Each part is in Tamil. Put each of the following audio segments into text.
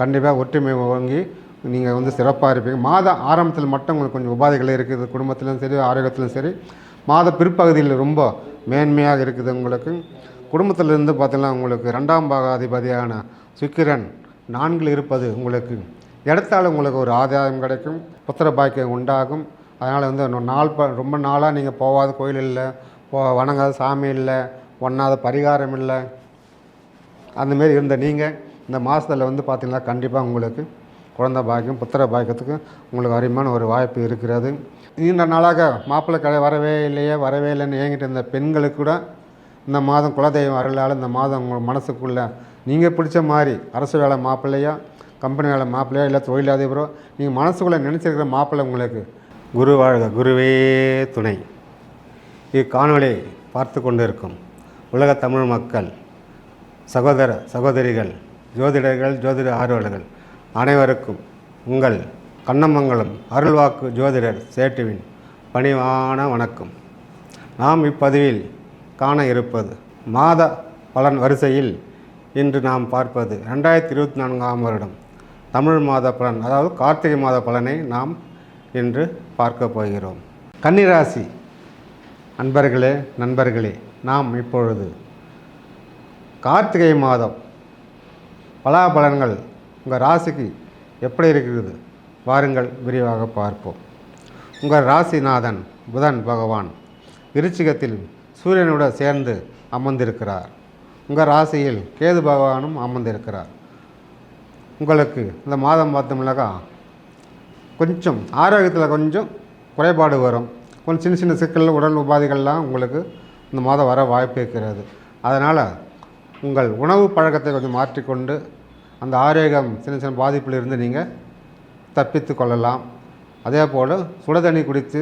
கண்டிப்பாக ஒற்றுமை வாங்கி நீங்கள் வந்து சிறப்பாக இருப்பீங்க. மாத ஆரம்பத்தில் மட்டும் உங்களுக்கு கொஞ்சம் உபாதைகள் இருக்குது. குடும்பத்திலும் சரி ஆரோக்கியத்திலும் சரி. மாத பிற்பகுதியில் ரொம்ப மேன்மையாக இருக்குது உங்களுக்கு. குடும்பத்திலிருந்து பார்த்தீங்கன்னா உங்களுக்கு ரெண்டாம் பாகாதிபதியான சுக்கிரன் நான்கில் இருப்பது உங்களுக்கு. எடுத்தால் உங்களுக்கு ஒரு ஆதாயம் கிடைக்கும். புத்திர பாக்கியம் உண்டாகும். அதனால் வந்து நாள் ப ரொம்ப நாளாக நீங்கள் போகாத கோயில் இல்லை. போ வணங்காத சாமி இல்லை. ஒன்றாத பரிகாரம் இல்லை. அந்தமாரி இருந்த நீங்கள் இந்த மாதத்தில் வந்து பார்த்திங்கன்னா கண்டிப்பாக உங்களுக்கு குழந்தை பாக்கியம் புத்திர பாக்கியத்துக்கு உங்களுக்கு அருமையான ஒரு வாய்ப்பு இருக்கிறது. நீண்ட நாளாக மாப்பிள்ளை கடை வரவே இல்லையே வரவே இல்லைன்னு ஏங்கிட்டு இருந்த பெண்களுக்கு கூட இந்த மாதம் குலதெய்வம் அருளால் இந்த மாதம் உங்கள் மனசுக்குள்ளே நீங்கள் பிடிச்ச மாதிரி அரசு வேலை மாப்பிள்ளையா கம்பெனி வேலை மாப்பிள்ளையா இல்லை தொழிலதிபரோ நீங்கள் மனசுக்குள்ளே நினச்சிருக்கிற மாப்பிள்ளை உங்களுக்கு குரு வாழ்க குருவே துணை. இக்காணொலி பார்த்து கொண்டு இருக்கும் உலக தமிழ் மக்கள் சகோதர சகோதரிகள் ஜோதிடர்கள் ஜோதிட ஆர்வலர்கள் அனைவருக்கும் உங்கள் கண்ணமங்கலம் அருள்வாக்கு ஜோதிடர் சேட்டுவின் பணிவான வணக்கம். நாம் இப்பதிவில் காண இருப்பது மாத பலன் வரிசையில் இன்று நாம் பார்ப்பது ரெண்டாயிரத்தி இருபத்தி நான்காம் வருடம். தமிழ் மாத பலன் அதாவது கார்த்திகை மாத பலனை நாம் இன்று பார்க்க போகிறோம். கன்னிராசி அன்பர்களே நண்பர்களே நாம் இப்பொழுது கார்த்திகை மாதம் பலாபலன்கள் உங்கள் ராசிக்கு எப்படி இருக்கிறது? வாருங்கள் விரிவாக பார்ப்போம். உங்கள் ராசிநாதன் புதன் பகவான் விருச்சிகத்தில் சூரியனோட சேர்ந்து அமர்ந்திருக்கிறார். உங்கள் ராசியில் கேது பகவானும் அமர்ந்திருக்கிறார். உங்களுக்கு இந்த மாதம் பார்த்தோம்னாக்கா கொஞ்சம் ஆரோக்கியத்தில் கொஞ்சம் குறைபாடு வரும். கொஞ்சம் சின்ன சின்ன சிக்கல் உடல் உபாதைகள்லாம் உங்களுக்கு இந்த மாதம் வர வாய்ப்பு இருக்கிறது. அதனால் உங்கள் உணவு பழக்கத்தை கொஞ்சம் மாற்றிக்கொண்டு அந்த ஆரோக்கியம் சின்ன சின்ன பாதிப்பிலிருந்து நீங்கள் தப்பித்து கொள்ளலாம். அதே போல் சுட தண்ணி குடித்து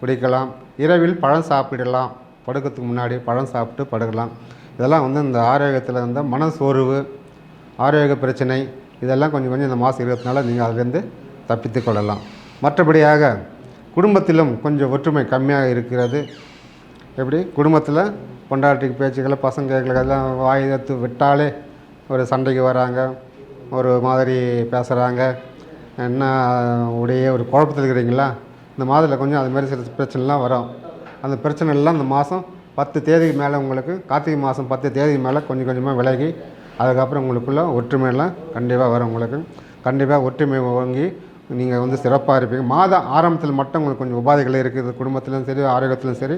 குடிக்கலாம். இரவில் பழம் சாப்பிடலாம். படுக்கிறதுக்கு முன்னாடி பழம் சாப்பிட்டு படுக்கலாம். இதெல்லாம் வந்து இந்த ஆரோக்கியத்தில் இருந்த மன சோர்வு ஆரோக்கிய பிரச்சனை இதெல்லாம் கொஞ்சம் கொஞ்சம் இந்த மாதம் இருக்கிறதுனால நீங்கள் அதிலேருந்து தப்பித்து கொள்ளலாம். மற்றபடியாக குடும்பத்திலும் கொஞ்சம் ஒற்றுமை கம்மியாக இருக்கிறது. எப்படி? குடும்பத்தில் பொண்டாட்டிக்கு பேச்சுக்களை பசங்களுக்கு அதெல்லாம் வாய் எடுத்து விட்டாலே ஒரு சண்டைக்கு வராங்க. ஒரு மாதிரி பேசுகிறாங்க என்ன உடைய ஒரு குழப்பத்தில் இருக்கிறீங்களா? இந்த மாதத்தில் கொஞ்சம் அது மாதிரி சில பிரச்சனைலாம் வரும். அந்த பிரச்சனைலாம் இந்த மாதம் பத்து தேதிக்கு மேலே உங்களுக்கு கார்த்திகை மாதம் பத்து தேதிக்கு மேலே கொஞ்சம் கொஞ்சமாக விலகி அதுக்கப்புறம் உங்களுக்குள்ள ஒற்றுமையெல்லாம் கண்டிப்பாக வரும் உங்களுக்கு. கண்டிப்பாக ஒற்றுமை வாங்கி நீங்கள் வந்து சிறப்பாக இருப்பீங்க. மாத ஆரம்பத்தில் மட்டும் உங்களுக்கு கொஞ்சம் உபாதைகள் இருக்குது. குடும்பத்திலும் சரி ஆரோக்கியத்திலும் சரி.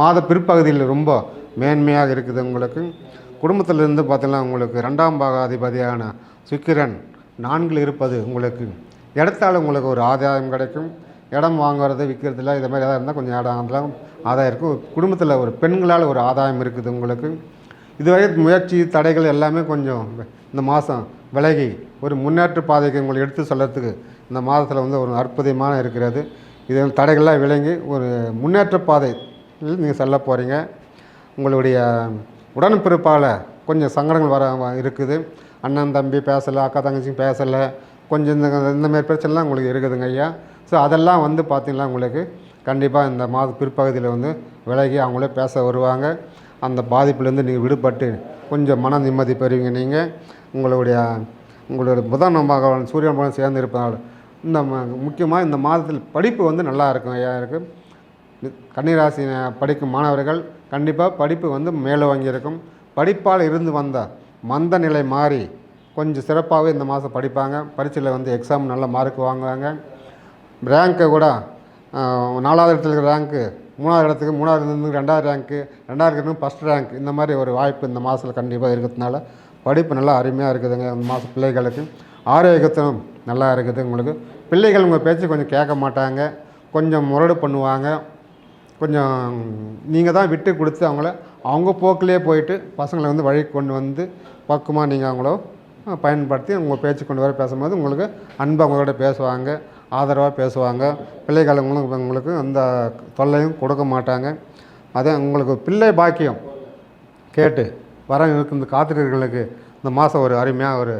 மாத பிற்பகுதியில் ரொம்ப மேன்மையாக இருக்குது உங்களுக்கு. குடும்பத்திலிருந்து பார்த்தீங்கன்னா உங்களுக்கு ரெண்டாம் பாகாதிபதியான சுக்கிரன் நான்கில் இருப்பது உங்களுக்கு இடத்தால் உங்களுக்கு ஒரு ஆதாயம் கிடைக்கும். இடம் வாங்குறது விற்கிறதுல இதை மாதிரி எதாவது இருந்தால் கொஞ்சம் இடம் அதெல்லாம் ஆதாயம் இருக்கும். குடும்பத்தில் ஒரு பெண்களால் ஒரு ஆதாயம் இருக்குது உங்களுக்கு. இதுவரை முயற்சி தடைகள் எல்லாமே கொஞ்சம் இந்த மாதம் விலகி ஒரு முன்னேற்ற பாதைக்கு உங்களை எடுத்து சொல்கிறதுக்கு இந்த மாதத்தில் வந்து ஒரு அற்புதமான இருக்கிறது. இது தடைகள்லாம் விளங்கி ஒரு முன்னேற்ற பாதை நீங்கள் செல்ல போகிறீங்க உங்களுடைய உடன்பிறப்பால் கொஞ்சம் சங்கடங்கள் வர வ- இருக்குது. அண்ணன் தம்பி பேசலை அக்கா தங்கச்சி பேசலை கொஞ்சம் இந்த இந்தமாரி பிரச்சனைலாம் உங்களுக்கு இருக்குதுங்க ஐயா. ஸோ அதெல்லாம் வந்து பார்த்திங்கன்னா உங்களுக்கு கண்டிப்பாக இந்த மாத பிற்பகுதியில் வந்து விலகி அவங்களே பேச வருவாங்க. அந்த பாதிப்புலேருந்து நீங்கள் விடுபட்டு கொஞ்சம் மன நிம்மதி பெறுவீங்க நீங்கள் உங்களுடைய உங்களுடைய புதன் பகவான் சூரியன் பகவான் சேர்ந்து இருப்பதால் இந்த முக்கியமாக இந்த மாதத்தில் படிப்பு வந்து நல்லா இருக்கும் ஐயா இருக்குது கன்னிராசி படிக்கும் மாணவர்கள் கண்டிப்பாக படிப்பு வந்து மேலே இருக்கும் படிப்பால் இருந்து வந்த மந்த நிலை மாறி கொஞ்சம் சிறப்பாகவே இந்த மாதம் படிப்பாங்க. பரீட்சையில் வந்து எக்ஸாம் நல்ல மார்க் வாங்குவாங்க ரேங்க்கை கூட நாலாவது இடத்துல இருக்கிற ரேங்க்கு மூணாவது இடத்துக்கு மூணாவது இருந்து ரெண்டாவது ரேங்க்கு ரெண்டாவது இருக்கிறது ஃபஸ்ட் ரேங்க் இந்த மாதிரி ஒரு வாய்ப்பு இந்த மாதத்தில் கண்டிப்பாக இருக்கிறதுனால படிப்பு நல்லா அருமையாக இருக்குதுங்க. இந்த மாதம் பிள்ளைகளுக்கு. ஆரோக்கியத்திலும் நல்லா இருக்குது உங்களுக்கு. பிள்ளைகள் உங்கள் பேச்சு கொஞ்சம் கேட்க மாட்டாங்க. கொஞ்சம் முரடு பண்ணுவாங்க. கொஞ்சம் நீங்கள் தான் விட்டு கொடுத்து அவங்கள அவங்க போக்கிலே போயிட்டு பசங்களை வந்து வழி கொண்டு வந்து பக்குவமாக நீங்கள் அவங்கள பயன்படுத்தி உங்கள் பேச்சு கொண்டு வர பேசும்போது உங்களுக்கு அன்பு அவங்களோட பேசுவாங்க ஆதரவாக பேசுவாங்க. பிள்ளைகள் உங்களுக்கு உங்களுக்கு அந்த தொல்லையும் கொடுக்க மாட்டாங்க. அதே உங்களுக்கு பிள்ளை பாக்கியம் கேட்டு வர இந்த காத்திரர்களுக்கு இந்த மாதம் ஒரு அருமையாக ஒரு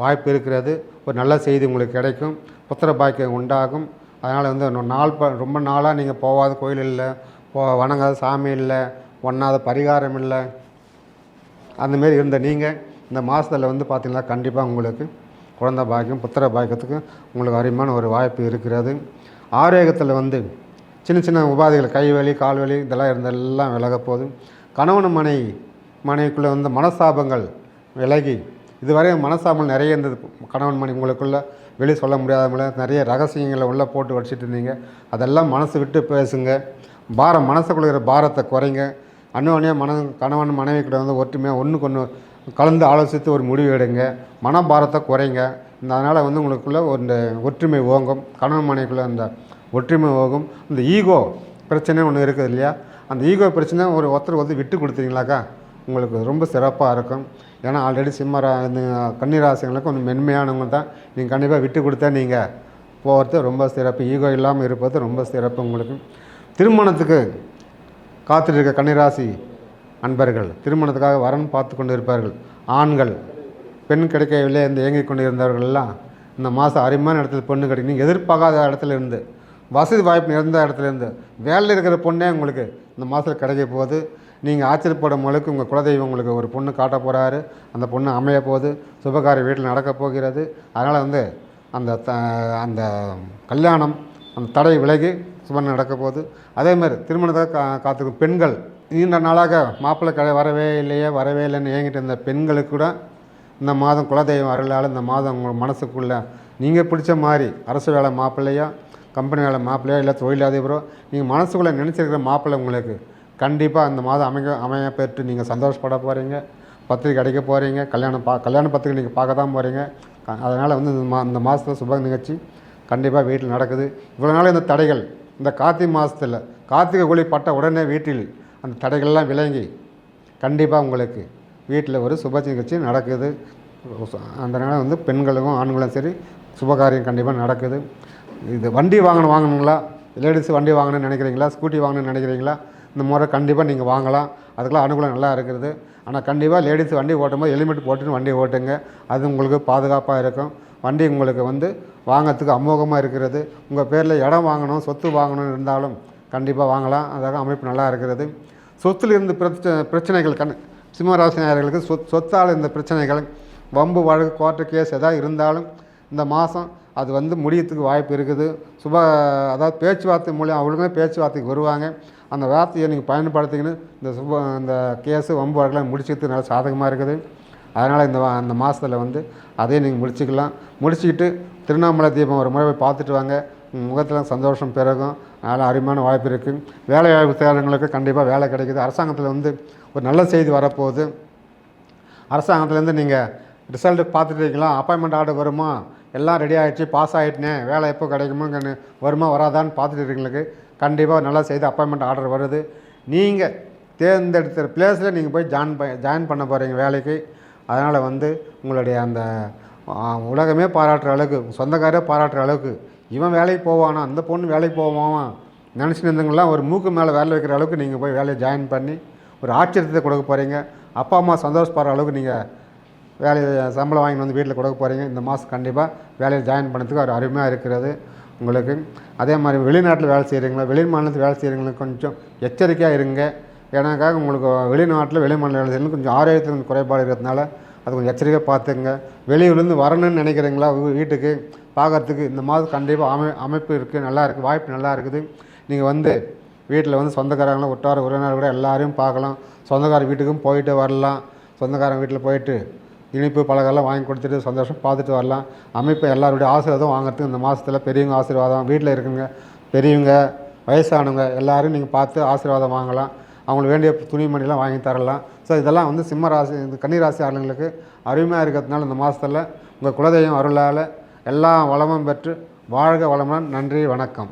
வாய்ப்பு இருக்கிறது. ஒரு நல்ல செய்தி உங்களுக்கு கிடைக்கும். புத்திர பாக்கியம் உண்டாகும். அதனால் வந்து நாள் ப ரொம்ப நாளாக நீங்கள் போகாத கோயில் இல்லை. போ வணங்காத சாமி இல்லை. ஒன்றாத பரிகாரம் இல்லை. அந்தமாரி இருந்த நீங்கள் இந்த மாதத்தில் வந்து பார்த்திங்கன்னா கண்டிப்பாக உங்களுக்கு குழந்த பாக்கியம் புத்திர பாக்கியத்துக்கு உங்களுக்கு அருமையான ஒரு வாய்ப்பு இருக்கிறது. ஆரோக்கியத்தில் வந்து சின்ன சின்ன உபாதைகள் கை வலி கால் வலி இதெல்லாம் இருந்தெல்லாம் விலக போகுது. கணவன் மனை மனைவிக்குள்ளே வந்து மனஸ்தாபங்கள் விலகி இதுவரை மனசாமல் நிறைய இருந்தது. கணவன் மனைவி உங்களுக்குள்ளே வெளியே சொல்ல முடியாதவங்கள நிறைய ரகசியங்களை உள்ளே போட்டு வடிச்சிட்டு இருந்தீங்க. அதெல்லாம் மனசு விட்டு பேசுங்க. பாரம் மனசுக்குள்ள இருக்கிற பாரத்தை குறைங்க. அன்னோனியாக மன கணவன் மனைவி கிட்ட வந்து ஒற்றுமையாக ஒன்றுக்கு ஒன்று கலந்து ஆலோசித்து ஒரு முடிவு எடுங்க. மனபாரத்தை குறைங்க. இந்த அதனால் வந்து உங்களுக்குள்ளே ஒரு இந்த ஒற்றுமை ஓங்கும். கணவன் மனைவிக்குள்ளே அந்த ஒற்றுமை ஓகும் இந்த ஈகோ பிரச்சனை ஒன்று இருக்குது இல்லையா? அந்த ஈகோ பிரச்சனை ஒரு ஒருத்தர் வந்து விட்டு கொடுத்தீங்களாக்கா? உங்களுக்கு ரொம்ப சிறப்பாக இருக்கும். ஏன்னா ஆல்ரெடி சிம்மரா இந்த கன்னிராசிங்களுக்கு கொஞ்சம் மென்மையானவங்க தான். நீங்கள் கண்டிப்பாக விட்டு கொடுத்தா நீங்கள் போகிறது ரொம்ப சிறப்பு. ஈகோ இல்லாமல் இருப்பது ரொம்ப சிறப்பு உங்களுக்கு. திருமணத்துக்கு காத்துட்டு இருக்க கன்னிராசி அன்பர்கள் திருமணத்துக்காக வரன் பார்த்து கொண்டு இருப்பார்கள் ஆண்கள் பெண் கிடைக்கவில்லை என்று ஏங்கிக் கொண்டு இருந்தவர்கள் எல்லாம் இந்த மாதம் அருமையான இடத்துல பொண்ணு கிடைக்கும் நீங்கள் எதிர்பார்க்காத இடத்துல இருந்து வசதி வாய்ப்பு நிறந்த இடத்துல இருந்து வேலையில் இருக்கிற பொண்ணே உங்களுக்கு இந்த மாதத்தில் கிடைக்க போகுது. நீங்கள் ஆச்சரியப்படும் அளவுக்கு உங்கள் குலதெய்வம் உங்களுக்கு ஒரு பொண்ணு காட்ட போகிறாரு அந்த பொண்ணு அமைய போகுது. சுபகாரிய வீட்டில் நடக்க போகிறது. அதனால் வந்து அந்த த அந்த கல்யாணம் அந்த தடை விலகி சுபம் நடக்க போகுது. அதே மாதிரி திருமணத்தை கா காத்துக்கும் பெண்கள். நீண்ட நாளாக மாப்பிள்ளை கடை வரவே இல்லையே வரவே இல்லைன்னு ஏங்கிட்டு இருந்த பெண்களுக்கு கூட இந்த மாதம் குலதெய்வம் அருளால் இந்த மாதம் உங்கள் மனசுக்குள்ளே நீங்கள் பிடிச்ச மாதிரி அரசு வேலை மாப்பிள்ளையோ கம்பெனி வேலை மாப்பிள்ளையோ இல்லை தொழிலதிபரோ நீங்கள் மனசுக்குள்ளே நினச்சிருக்கிற மாப்பிள்ளை உங்களுக்கு கண்டிப்பாக இந்த மாதம் அமைக்க அமைய பெற்று நீங்கள் சந்தோஷப்பட போகிறீங்க பத்திரிக்கை அடிக்க போகிறீங்க கல்யாணம் பா கல்யாண பத்திரிக்கை நீங்கள் பார்க்க தான் போகிறீங்க அதனால் வந்து இந்த மா இந்த மாதத்தில் சுப நிகழ்ச்சி கண்டிப்பாக வீட்டில் நடக்குது. இவ்வளோ நாள் இந்த தடைகள் இந்த கார்த்திகை மாதத்தில் கார்த்திகை ஒளி பட்ட உடனே வீட்டில் அந்த தடைகள்லாம் விளங்கி கண்டிப்பாக உங்களுக்கு வீட்டில் ஒரு சுப நிகழ்ச்சி நடக்குது. அதனால் வந்து பெண்களுக்கும் ஆண்களும் சரி சுபகாரியம் கண்டிப்பாக நடக்குது. இது வண்டி வாங்கணும் வாங்கணுங்களா? லேடிஸ் வண்டி வாங்கணும்னு நினைக்கிறீங்களா? ஸ்கூட்டி வாங்கணும்னு நினைக்கிறீங்களா? இந்த முறை கண்டிப்பாக நீங்கள் வாங்கலாம். அதுக்கெல்லாம் அனுகூலம் நல்லா இருக்கிறது ஆனால் கண்டிப்பாக லேடிஸ் வண்டி ஓட்டும்போது ஹெல்மெட் போட்டுன்னு வண்டி ஓட்டுங்க. அது உங்களுக்கு பாதுகாப்பாக இருக்கும். வண்டி உங்களுக்கு வந்து வாங்கிறதுக்கு அமோகமாக இருக்கிறது. உங்கள் பேரில் இடம் வாங்கணும் சொத்து வாங்கணும் இருந்தாலும் கண்டிப்பாக வாங்கலாம். அதாக அமைப்பு நல்லா இருக்கிறது சொத்தில் இருந்து பிரச்ச பிரச்சனைகள் கண் சிம்மராசினியர்களுக்கு சொத் சொத்தால் இந்த பிரச்சனைகள் வம்பு வழக்கு கோர்ட்டு கேஸ் எதாவது இருந்தாலும் இந்த மாதம் அது வந்து முடியத்துக்கு வாய்ப்பு இருக்குது. சுப அதாவது பேச்சுவார்த்தை மூலியம் அவங்களுமே பேச்சுவார்த்தைக்கு வருவாங்க. அந்த வார்த்தையை நீங்கள் பயன்படுத்திக்கின்னு இந்த சுப இந்த கேஸு வம்பு வழக்கெல்லாம் முடிச்சுக்கிறது நல்லா சாதகமாக இருக்குது. அதனால் இந்த அந்த மாதத்தில் வந்து அதையும் நீங்கள் முடிச்சுக்கலாம். முடிச்சுக்கிட்டு திருவண்ணாமலை தீபம் ஒரு முறை போய் பார்த்துட்டு வாங்க. முகத்தில் சந்தோஷம் பிறகும் அதனால் அருமையான வாய்ப்பு இருக்குது வேலை வாய்ப்பு தேடுறவங்களுக்கு கண்டிப்பாக வேலை கிடைக்குது. அரசாங்கத்தில் வந்து ஒரு நல்ல செய்தி வரப்போகுது. அரசாங்கத்துலேருந்து நீங்கள் ரிசல்ட்டு பார்த்துட்டு இருக்கீங்களா? அப்பாயின்மெண்ட் ஆர்டர் வருமா? எல்லாம் ரெடி ஆகிடுச்சு பாஸ் ஆகிட்டுனே வேலை எப்போ கிடைக்குமோங்கன்னு வருமா வராதான்னு பார்த்துட்டு இருக்கீங்களுக்கு கண்டிப்பாக நல்லா செய்து அப்பாயின்மெண்ட் ஆர்டர் வருது. நீங்கள் தேர்ந்தெடுத்த பிளேஸில் நீங்கள் போய் ஜாயின் ப ஜாயின் பண்ண போகிறீங்க வேலைக்கு. அதனால் வந்து உங்களுடைய அந்த உலகமே பாராட்டுற அளவுக்கு சொந்தக்காரே பாராட்டுற அளவுக்கு இவன் வேலைக்கு போவானா அந்த பொண்ணு வேலைக்கு போவான் நினச்சிட்டு இருந்தவங்களாம் ஒரு மூக்கு மேலே வேலை வைக்கிற அளவுக்கு நீங்கள் போய் வேலையை ஜாயின் பண்ணி ஒரு ஆச்சரியத்தை கொடுக்க போகிறீங்க அப்பா அம்மா சந்தோஷப்படுற அளவுக்கு நீங்கள் வேலையை சம்பளம் வாங்கிட்டு வந்து வீட்டில் கொடுக்க போகிறீங்க இந்த மாதம் கண்டிப்பாக வேலையில் ஜாயின் பண்ணதுக்கு ஒரு அருமையாக இருக்கிறது உங்களுக்கு. அதே மாதிரி வெளிநாட்டில் வேலை செய்கிறீங்களா வெளி மாநிலத்தில் வேலை செய்கிறீங்களுக்கு கொஞ்சம் எச்சரிக்கையாக இருங்க. ஏன்னாக்காக உங்களுக்கு வெளிநாட்டில் வெளி மாநில வேலை செய்யணும் கொஞ்சம் ஆரோக்கியத்தில் கொஞ்சம் குறைபாடு இருக்கிறதுனால அது கொஞ்சம் எச்சரிக்கையாக பார்த்துங்க வெளியூர்லேருந்து வரணும்னு நினைக்கிறீங்களா? வீட்டுக்கு பார்க்கறதுக்கு இந்த மாதம் கண்டிப்பாக அமை அமைப்பு இருக்குது நல்லா இருக்குது வாய்ப்பு நல்லா இருக்குது. நீங்கள் வந்து வீட்டில் வந்து சொந்தக்காரங்களும் உற்றார் உறவினர் கூட எல்லாரையும் பார்க்கலாம். சொந்தக்கார வீட்டுக்கும் போயிட்டு வரலாம். சொந்தக்காரங்க வீட்டில் போயிட்டு இனிப்பு பழகெல்லாம் வாங்கி கொடுத்துட்டு சந்தோஷம் பார்த்துட்டு வரலாம். அமைப்பு எல்லாருடைய ஆசீர்வாதம் வாங்குறதுக்கு இந்த மாதத்தில் பெரியவங்க ஆசீர்வாதம் வீட்டில் இருக்குங்க பெரியவங்க வயசானவங்க எல்லோரும் நீங்கள் பார்த்து ஆசீர்வாதம் வாங்கலாம். அவங்களுக்கு வேண்டிய துணிமணிலாம் வாங்கி தரலாம். ஸோ இதெல்லாம் வந்து சிம்ம ராசி இந்த கன்னிராசி ஆளுங்களுக்கு அருமையாக இருக்கிறதுனால இந்த மாதத்தில் உங்கள் குலதெய்வம் அருளால் எல்லா வளமும் பெற்று வாழ்க வளமுடன். நன்றி வணக்கம்.